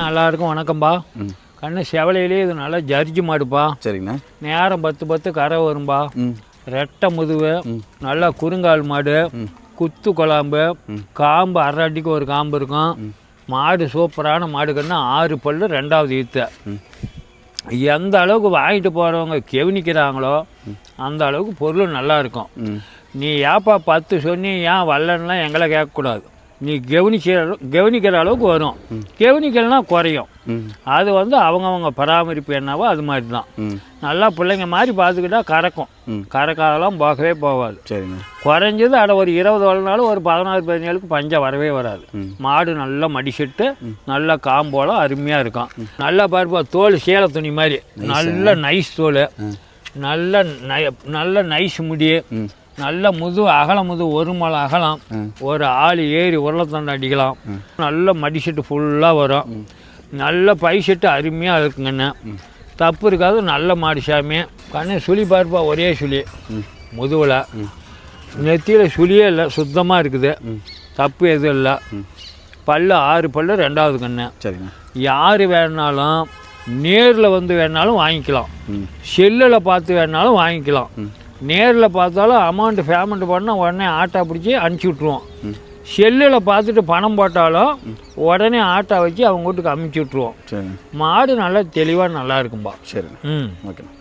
கண்ணு எல்லாருக்கும் வணக்கம்பா கண்ணு செவலையிலே இது நல்லா ஜரிஜி மாடுப்பா. சரிங்கண்ணா. நேரம் பத்து பத்து கரை வரும்பா. ரெட்டை முதுவு நல்லா குறுங்கால் மாடு குத்து குழாம்பு காம்பு அரை அடிக்கு ஒரு காம்பு இருக்கும். மாடு சூப்பரான மாடு கண்ணு ஆறு பல்லு ரெண்டாவது ஈத்த. எந்த அளவுக்கு வாங்கிட்டு போகிறவங்க கவனிக்கிறாங்களோ அந்த அளவுக்கு பொருள் நல்லா இருக்கும். ம். நீ ஏப்பா பத்து சொன்னி ஏன் வரலன்னா எங்களை கேட்கக்கூடாது. நீ கவனிக்கிற அளவு- கவனிக்கிற அளவுக்கு வரும். கவனிக்கலைன்னா குறையும். அது வந்து அவங்கவங்க பராமரிப்பு என்னவோ அது மாதிரி தான் நல்லா பிள்ளைங்க மாதிரி பார்த்துக்கிட்டா கறக்கும். கறக்காதெல்லாம் போகவே போகாது. சரிங்கண்ணா குறைஞ்சது அட ஒரு இருபது வரனாலும் ஒரு பதினாறு பதினேழுக்கு பஞ்சம் வரவே வராது. மாடு நல்லா மடிச்சிட்டு நல்லா காம்போல அருமையாக இருக்கும். நல்லா பாருப்பா தோல் சேலை துணி மாதிரி. நல்ல நைஸ் தோல். நல்ல நை நல்ல நைஸ் முடி. ம். நல்ல முது அகல முது ஒரு மலை அகலம். ஒரு ஆள் ஏறி உருளத்தண்டை அடிக்கலாம். நல்ல மடிசெட்டு ஃபுல்லாக வரும். நல்ல பை செட்டு அருமையாக இருக்குங்கண்ணே தப்பு இருக்காது நல்ல மாடு சாமி. கண்ணு சுழி பார்ப்பா ஒரே சுழி. முதுவில் நெத்தியில் சுழியே இல்லை சுத்தமாக இருக்குது. தப்பு எதுவும் இல்லை. பல்லு ஆறு பல்லு ரெண்டாவது கண்ணு சரிங்கண்ணா யார் வேணாலும் நேரில் வந்து வேணாலும் வாங்கிக்கலாம். செல்லில் பார்த்து வேணாலும் வாங்கிக்கலாம். நேரில் பார்த்தாலும் அமௌண்ட் பேமெண்ட் பண்ணால் உடனே ஆட்டோ பிடிச்சி அனுப்பிச்சி விட்ருவோம் செல்லில் பார்த்துட்டு பணம் போட்டாலும் உடனே ஆட்டோ வச்சு அவங்க வீட்டுக்கு அமுச்சு விட்ருவோம் மாடு நல்லா தெளிவாக நல்லா இருக்கும்பா. சரிண்ணா ம். ஓகேண்ணா.